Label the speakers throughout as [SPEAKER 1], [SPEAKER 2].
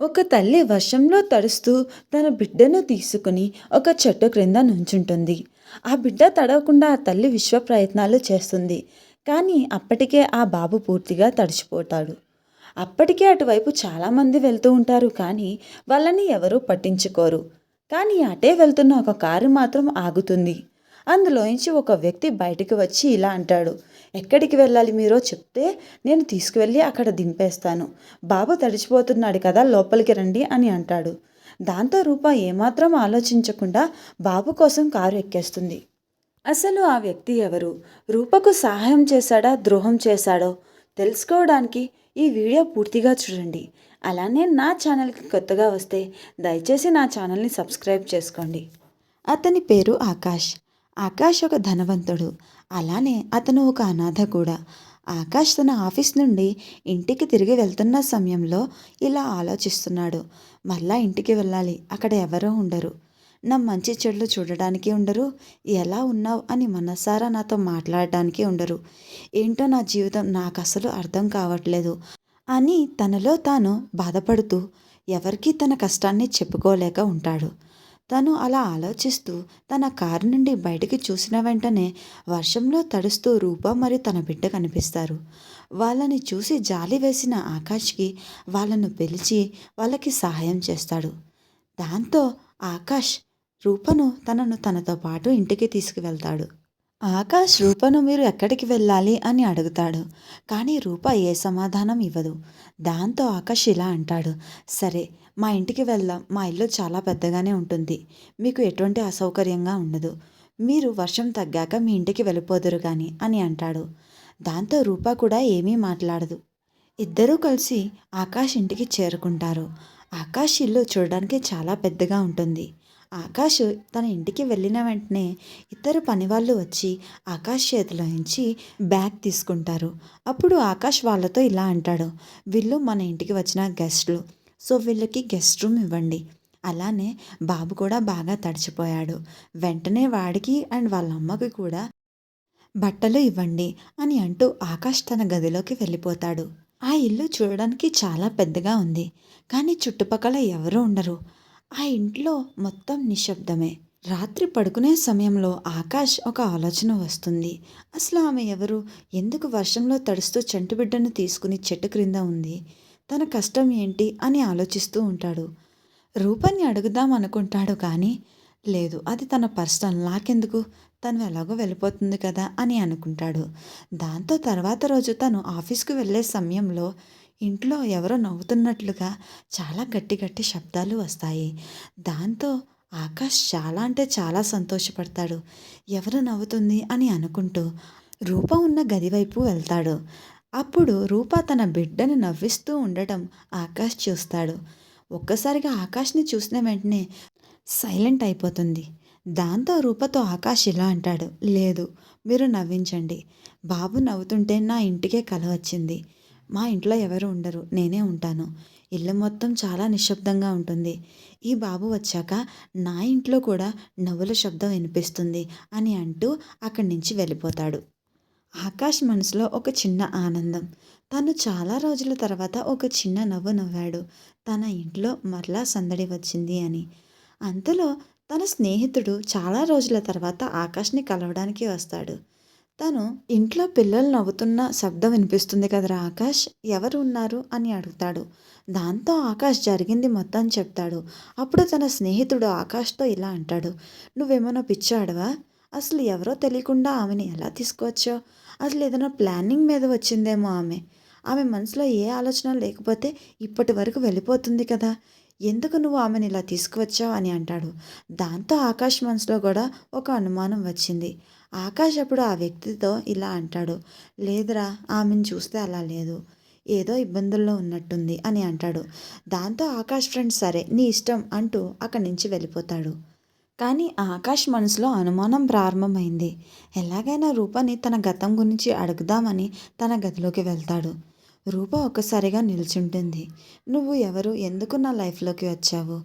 [SPEAKER 1] ఒక తల్లి వర్షంలో తడుస్తూ తన బిడ్డను తీసుకుని ఒక చెట్టు క్రింద నుంచుంటుంది. ఆ బిడ్డ తడవకుండా ఆ తల్లి విశ్వ ప్రయత్నాలు చేస్తుంది. కానీ అప్పటికే ఆ బాబు పూర్తిగా తడిచిపోతాడు. అప్పటికే అటువైపు చాలామంది వెళ్తూ ఉంటారు కానీ వాళ్ళని ఎవరూ పట్టించుకోరు. కానీ అటే వెళ్తున్న ఒక కారు మాత్రం ఆగుతుంది. అందులోంచి ఒక వ్యక్తి బయటికి వచ్చి ఇలా అంటాడు. ఎక్కడికి వెళ్ళాలి మీరో చెప్తే నేను తీసుకువెళ్ళి అక్కడ దింపేస్తాను. బాబు తడిచిపోతున్నాడు కదా లోపలికి రండి అని అంటాడు. దాంతో రూప ఏమాత్రం ఆలోచించకుండా బాబు కోసం కారు ఎక్కేస్తుంది. అసలు ఆ వ్యక్తి ఎవరు? రూపకు సహాయం చేశాడా ద్రోహం చేశాడో? తెలుసుకోవడానికి ఈ వీడియో పూర్తిగా చూడండి. అలానే నా ఛానల్కి కొత్తగా వస్తే దయచేసి నా ఛానల్ని సబ్స్క్రైబ్ చేసుకోండి. అతని పేరు ఆకాష్. ఆకాష్ ఒక ధనవంతుడు. అలానే అతను ఒక అనాథ కూడా. ఆకాష్ తన ఆఫీస్ నుండి ఇంటికి తిరిగి వెళ్తున్న సమయంలో ఇలా ఆలోచిస్తున్నాడు. మళ్ళా ఇంటికి వెళ్ళాలి. అక్కడ ఎవరూ ఉండరు. నా మంచి చెడులు చూడడానికి ఉండరు. ఎలా ఉన్నావు? అని మనసారా నాతో మాట్లాడడానికి ఉండరు. ఏంటో నా జీవితం నాకు అసలు అర్థం కావట్లేదు అని తనలో తాను బాధపడుతూ ఎవరికీ తన కష్టాన్ని చెప్పుకోలేక ఉంటాడు. తను అలా ఆలోచిస్తూ తన కారు నుండి బయటికి చూసిన వెంటనే వర్షంలో తడుస్తూ రూప మరియు తన బిడ్డ కనిపిస్తారు. వాళ్ళని చూసి జాలి వేసిన ఆకాష్కి వాళ్ళను పిలిచి వాళ్ళకి సహాయం చేస్తాడు. దాంతో ఆకాష్ రూపను తనను తనతో పాటు ఇంటికి తీసుకువెళ్తాడు. ఆకాష్ రూపను మీరు ఎక్కడికి వెళ్ళాలి అని అడుగుతాడు కానీ రూప ఏ సమాధానం ఇవ్వదు. దాంతో ఆకాష్ ఇలా అంటాడు సరే మా ఇంటికి వెళ్దాం. మా ఇల్లు చాలా పెద్దగానే ఉంటుంది. మీకు ఎటువంటి అసౌకర్యంగా ఉండదు. మీరు వర్షం తగ్గాక మీ ఇంటికి వెళ్ళిపోదురు కానీ అని అంటాడు. దాంతో రూప కూడా ఏమీ మాట్లాడదు. ఇద్దరూ కలిసి ఆకాష్ ఇంటికి చేరుకుంటారు. ఆకాష్ ఇల్లు చూడడానికి చాలా పెద్దగా ఉంటుంది. ఆకాష్ తన ఇంటికి వెళ్ళిన వెంటనే ఇద్దరు పనివాళ్ళు వచ్చి ఆకాష్ చేతిలో నుంచి బ్యాగ్ తీసుకుంటారు. అప్పుడు ఆకాష్ వాళ్ళతో ఇలా అంటాడు. వీళ్ళు మన ఇంటికి వచ్చిన గెస్ట్లు సో వీళ్ళకి గెస్ట్ రూమ్ ఇవ్వండి. అలానే బాబు కూడా బాగా తడిచిపోయాడు. వెంటనే వాడికి అండ్ వాళ్ళ అమ్మకి కూడా బట్టలు ఇవ్వండి అని అంటూ ఆకాష్ తన గదిలోకి వెళ్ళిపోతాడు. ఆ ఇల్లు చూడడానికి చాలా పెద్దగా ఉంది. కానీ చుట్టుపక్కల ఎవరూ ఉండరు. ఆ ఇంట్లో మొత్తం నిశ్శబ్దమే. రాత్రి పడుకునే సమయంలో ఆకాష్ ఒక ఆలోచన వస్తుంది. అసలు ఆమె ఎవరు? ఎందుకు వర్షంలో తడుస్తూ చంటి బిడ్డను తీసుకుని చెట్టు క్రింద ఉంది? తన కష్టం ఏంటి అని ఆలోచిస్తూ ఉంటాడు. రూపాన్ని అడుగుదాం అనుకుంటాడు కానీ లేదు అది తన పర్సనల్ నాకెందుకు? తను ఎలాగో వెళ్ళిపోతుంది కదా అని అనుకుంటాడు. దాంతో తర్వాత రోజు తను ఆఫీస్కి వెళ్ళే సమయంలో ఇంట్లో ఎవరో నవ్వుతున్నట్లుగా చాలా గట్టి గట్టి శబ్దాలు వస్తాయి. దాంతో ఆకాష్ చాలా అంటే చాలా సంతోషపడతాడు. ఎవరు నవ్వుతుంది అని అనుకుంటూ రూప ఉన్న గది వైపు వెళ్తాడు. అప్పుడు రూప తన బిడ్డను నవ్విస్తూ ఉండటం ఆకాష్ చూస్తాడు. ఒక్కసారిగా ఆకాష్ని చూసిన వెంటనే సైలెంట్ అయిపోతుంది. దాంతో రూపతో ఆకాష్ ఇలా అంటాడు లేదు మీరు నవ్వించండి. బాబు నవ్వుతుంటే నా ఇంటికే కల వచ్చింది. మా ఇంట్లో ఎవరు ఉండరు నేనే ఉంటాను. ఇల్లు మొత్తం చాలా నిశ్శబ్దంగా ఉంటుంది. ఈ బాబు వచ్చాక నా ఇంట్లో కూడా నవ్వుల శబ్దం వినిపిస్తుంది అని అంటూ అక్కడి నుంచి వెళ్ళిపోతాడు. ఆకాష్ మనసులో ఒక చిన్న ఆనందం. తను చాలా రోజుల తర్వాత ఒక చిన్న నవ్వు నవ్వాడు. తన ఇంట్లో మరలా సందడి వచ్చింది అని. అంతలో తన స్నేహితుడు చాలా రోజుల తర్వాత ఆకాష్ని కలవడానికి వస్తాడు. తను ఇంట్లో పిల్లలు నవ్వుతున్న శబ్దం వినిపిస్తుంది కదరా ఆకాష్ ఎవరు ఉన్నారు? అని అడుగుతాడు. దాంతో ఆకాష్ జరిగింది మొత్తం చెప్తాడు. అప్పుడు తన స్నేహితుడు ఆకాష్తో ఇలా అంటాడు. నువ్వేమైనా పిచ్చాడవా? అసలు ఎవరో తెలియకుండా ఆమెని ఎలా తీసుకువచ్చో? అసలు ఏదైనా ప్లానింగ్ మీద వచ్చిందేమో ఆమె. ఆమె మనసులో ఏ ఆలోచన లేకపోతే ఇప్పటి వరకు వెళ్ళిపోతుంది కదా. ఎందుకు నువ్వు ఆమెను ఇలా తీసుకువచ్చావు అని అంటాడు. దాంతో ఆకాష్ మనసులో కూడా ఒక అనుమానం వచ్చింది. ఆకాష్ అప్పుడు ఆ వ్యక్తితో ఇలా అంటాడు. లేదురా ఆమెను చూస్తే అలా లేదు. ఏదో ఇబ్బందుల్లో ఉన్నట్టుంది అని అంటాడు. దాంతో ఆకాష్ ఫ్రెండ్ సరే నీ ఇష్టం అంటూ అక్కడి నుంచి వెళ్ళిపోతాడు. కానీ ఆకాష్ మనసులో అనుమానం ప్రారంభమైంది. ఎలాగైనా రూపని తన గతం గురించి అడుగుదామని తన గదిలోకి వెళ్తాడు. రూప ఒక్కసారిగా నిల్చుంటుంది. నువ్వు ఎవరు? ఎందుకు నా లైఫ్లోకి వచ్చావు?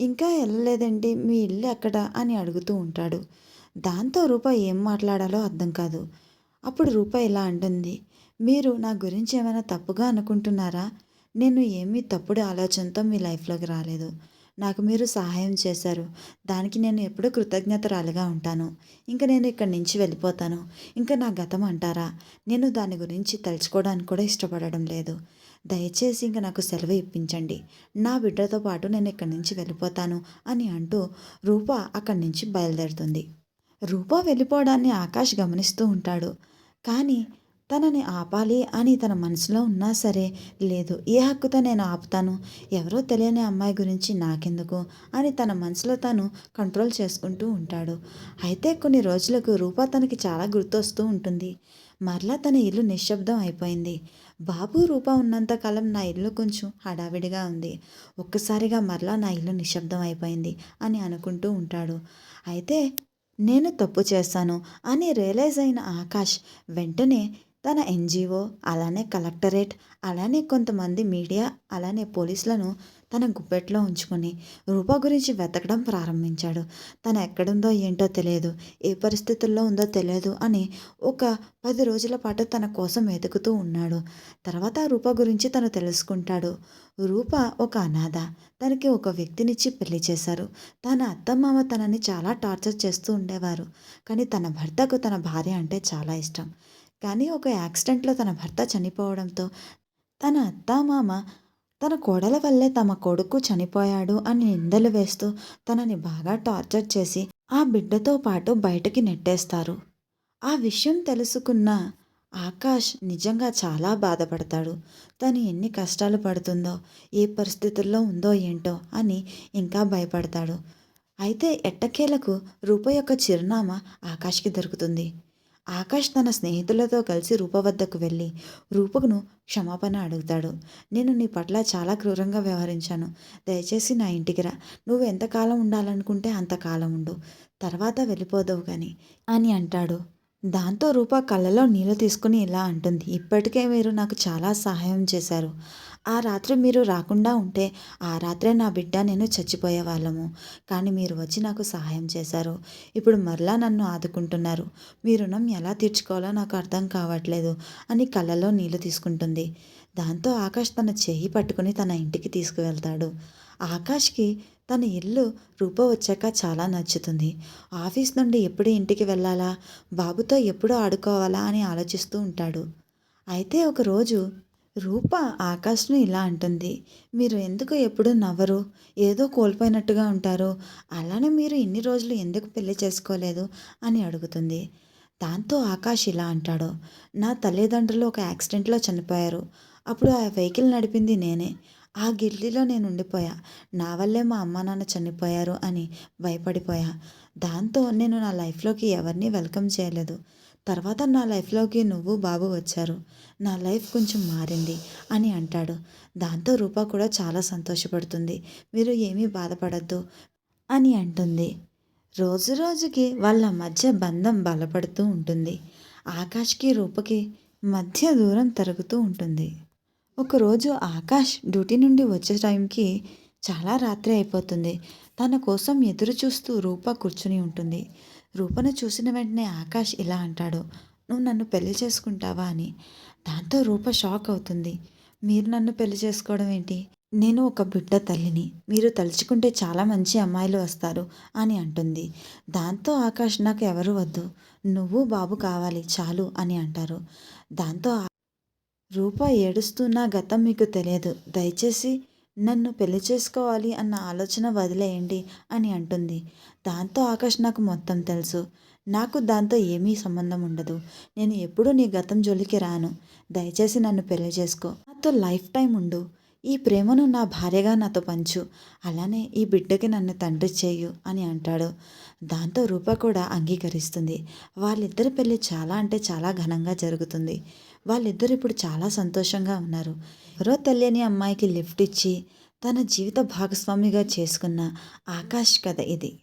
[SPEAKER 1] ఇంకా వెళ్ళలేదండి మీ ఇల్లు ఎక్కడ? అని అడుగుతూ ఉంటాడు. దాంతో రూప ఏం మాట్లాడాలో అర్థం కాదు. అప్పుడు రూప ఇలా అంటుంది. మీరు నా గురించి ఏమైనా తప్పుగా అనుకుంటున్నారా? నేను ఏమీ తప్పుడు ఆలోచనతో మీ లైఫ్లోకి రాలేదు. నాకు మీరు సహాయం చేశారు. దానికి నేను ఎప్పుడూ కృతజ్ఞతరాలుగా ఉంటాను. ఇంకా నేను ఇక్కడి నుంచి వెళ్ళిపోతాను. ఇంకా నా గతం అంటారా? నేను దాని గురించి తలుచుకోవడానికి కూడా ఇష్టపడడం లేదు. దయచేసి ఇంకా నాకు సెలవు ఇప్పించండి. నా బిడ్డతో పాటు నేను ఇక్కడి నుంచి వెళ్ళిపోతాను అని అంటూ రూప అక్కడి నుంచి బయలుదేరుతుంది. రూప వెళ్ళిపోవడాన్ని ఆకాష్ గమనిస్తూ ఉంటాడు. కానీ తనని ఆపాలి అని తన మనసులో ఉన్నా సరే లేదు ఏ హక్కుతో నేను ఆపుతాను? ఎవరో తెలియని అమ్మాయి గురించి నాకెందుకు? అని తన మనసులో తాను కంట్రోల్ చేసుకుంటూ ఉంటాడు. అయితే కొన్ని రోజులకు రూప తనకి చాలా గుర్తొస్తూ ఉంటుంది. మరలా తన ఇల్లు నిశ్శబ్దం అయిపోయింది. బాబు రూప ఉన్నంతకాలం నా ఇల్లు కొంచెం హడావిడిగా ఉంది. ఒక్కసారిగా మరలా నా ఇల్లు నిశ్శబ్దం అయిపోయింది అని అనుకుంటూ ఉంటాడు. అయితే నేను తప్పు చేశాను అని రియలైజ్ అయిన ఆకాష్ వెంటనే తన ఎన్జిఓ అలానే కలెక్టరేట్ అలానే కొంతమంది మీడియా అలానే పోలీసులను తన గుప్పెట్లో ఉంచుకొని రూప గురించి వెతకడం ప్రారంభించాడు. తను ఎక్కడుందో ఏంటో తెలియదు ఏ పరిస్థితుల్లో ఉందో తెలియదు అని ఒక పది రోజుల పాటు తన కోసం వెతుకుతూ ఉన్నాడు. తర్వాత రూప గురించి తను తెలుసుకుంటాడు. రూప ఒక అనాథ తనకి ఒక వ్యక్తినిచ్చి పెళ్ళి చేశారు. తన అత్తమామ తనని చాలా టార్చర్ చేస్తూ ఉండేవారు కానీ తన భర్తకు తన భార్య అంటే చాలా ఇష్టం. కానీ ఒక యాక్సిడెంట్లో తన భర్త చనిపోవడంతో తన అత్తామామ తన కోడల వల్లే తమ కొడుకు చనిపోయాడు అని నిందలు వేస్తూ తనని బాగా టార్చర్ చేసి ఆ బిడ్డతో పాటు బయటకి నెట్టేస్తారు. ఆ విషయం తెలుసుకున్న ఆకాష్ నిజంగా చాలా బాధపడతాడు. తను ఎన్ని కష్టాలు పడుతుందో ఏ పరిస్థితుల్లో ఉందో ఏంటో అని ఇంకా భయపడతాడు. అయితే ఎట్టకేలకు రూప యొక్క చిరునామా ఆకాష్కి దొరుకుతుంది. ఆకాష్ తన స్నేహితులతో కలిసి రూప వద్దకు వెళ్ళి రూపకును క్షమాపణ అడుగుతాడు. నేను నీ పట్ల చాలా క్రూరంగా వ్యవహరించాను. దయచేసి నా ఇంటికి రా. నువ్వు ఎంతకాలం ఉండాలనుకుంటే అంతకాలం ఉండు. తర్వాత వెళ్ళిపోదావు కానీ అని అంటాడు. దాంతో రూప కళ్ళలో నీళ్ళు తీసుకుని ఇలా అంటుంది. ఇప్పటికే మీరు నాకు చాలా సహాయం చేశారు. ఆ రాత్రి మీరు రాకుండా ఉంటే ఆ రాత్రే నా బిడ్డ నేను చచ్చిపోయే వాళ్ళము కానీ మీరు వచ్చి నాకు సహాయం చేశారు. ఇప్పుడు మరలా నన్ను ఆదుకుంటున్నారు. మీ రుణం ఎలా తీర్చుకోవాలో నాకు అర్థం కావట్లేదు అని కళ్ళలో నీళ్ళు తీసుకుంటుంది. దాంతో ఆకాష్ తన చెయ్యి పట్టుకుని తన ఇంటికి తీసుకువెళ్తాడు. ఆకాష్కి తన ఇల్లు రూప వచ్చాక చాలా నచ్చుతుంది. ఆఫీస్ నుండి ఎప్పుడు ఇంటికి వెళ్ళాలా? బాబుతో ఎప్పుడు ఆడుకోవాలా అని ఆలోచిస్తూ ఉంటాడు. అయితే ఒకరోజు రూప ఆకాష్ను ఇలా అంటుంది. మీరు ఎందుకు ఎప్పుడు నవ్వరు? ఏదో కోల్పోయినట్టుగా ఉంటారు. అలానే మీరు ఇన్ని రోజులు ఎందుకు పెళ్ళి చేసుకోలేదు? అని అడుగుతుంది. దాంతో ఆకాష్ ఇలా అంటాడు. నా తల్లిదండ్రులు ఒక యాక్సిడెంట్లో చనిపోయారు. అప్పుడు ఆ వెహికల్ నడిపింది నేనే. ఆ గిల్లీలో నేను ఉండిపోయా. నా వల్లే మా అమ్మ నాన్న చనిపోయారు అని భయపడిపోయా. దాంతో నేను నా లైఫ్లోకి ఎవరిని వెల్కమ్ చేయలేదు. తర్వాత నా లైఫ్లోకి నువ్వు బాబు వచ్చారు. నా లైఫ్ కొంచెం మారింది అని అంటాడు. దాంతో రూప కూడా చాలా సంతోషపడుతుంది. మీరు ఏమీ బాధపడద్దు అని అంటుంది. రోజు రోజుకి వాళ్ళ మధ్య బంధం బలపడుతూ ఉంటుంది. ఆకాష్కి రూపకి మధ్య దూరం తరుగుతూ ఉంటుంది. ఒకరోజు ఆకాష్ డ్యూటీ నుండి వచ్చే టైంకి చాలా రాత్రి అయిపోతుంది. తన కోసం ఎదురు చూస్తూ రూప కూర్చుని ఉంటుంది. రూపను చూసిన వెంటనే ఆకాష్ ఇలా అంటాడు నువ్వు నన్ను పెళ్ళి చేసుకుంటావా? అని. దాంతో రూప షాక్ అవుతుంది. మీరు నన్ను పెళ్ళి చేసుకోవడం ఏంటి? నేను ఒక బిడ్డ తల్లిని. మీరు తలుచుకుంటే చాలా మంచి అమ్మాయిలు వస్తారు అని అంటుంది. దాంతో ఆకాష్ నాకు ఎవరు వద్దు. నువ్వు బాబు కావాలి చాలు అని అంటారు. దాంతో రూప ఏడుస్తూ నా గతం మీకు తెలియదు. దయచేసి నన్ను పెళ్ళి చేసుకోవాలి అన్న ఆలోచన వదిలేయండి అని అంటుంది. దాంతో ఆకాష్ నాకు మొత్తం తెలుసు. నాకు దాంతో ఏమీ సంబంధం ఉండదు. నేను ఎప్పుడూ నీ గతం జోలికి రాను. దయచేసి నన్ను పెళ్ళి చేసుకో. నాతో లైఫ్ టైం ఉండు. ఈ ప్రేమను నా భార్యగా నాతో పంచు. అలానే ఈ బిడ్డకి నన్ను తండ్రి చేయు అని అంటాడు. దాంతో రూప కూడా అంగీకరిస్తుంది. వాళ్ళిద్దరి పెళ్ళి చాలా అంటే చాలా ఘనంగా జరుగుతుంది. వాళ్ళిద్దరు ఇప్పుడు చాలా సంతోషంగా ఉన్నారు. ఎవరో తెలియని అమ్మాయికి లిఫ్ట్ ఇచ్చి తన జీవిత భాగస్వామిగా చేసుకున్న ఆకాష్ కథ ఇది.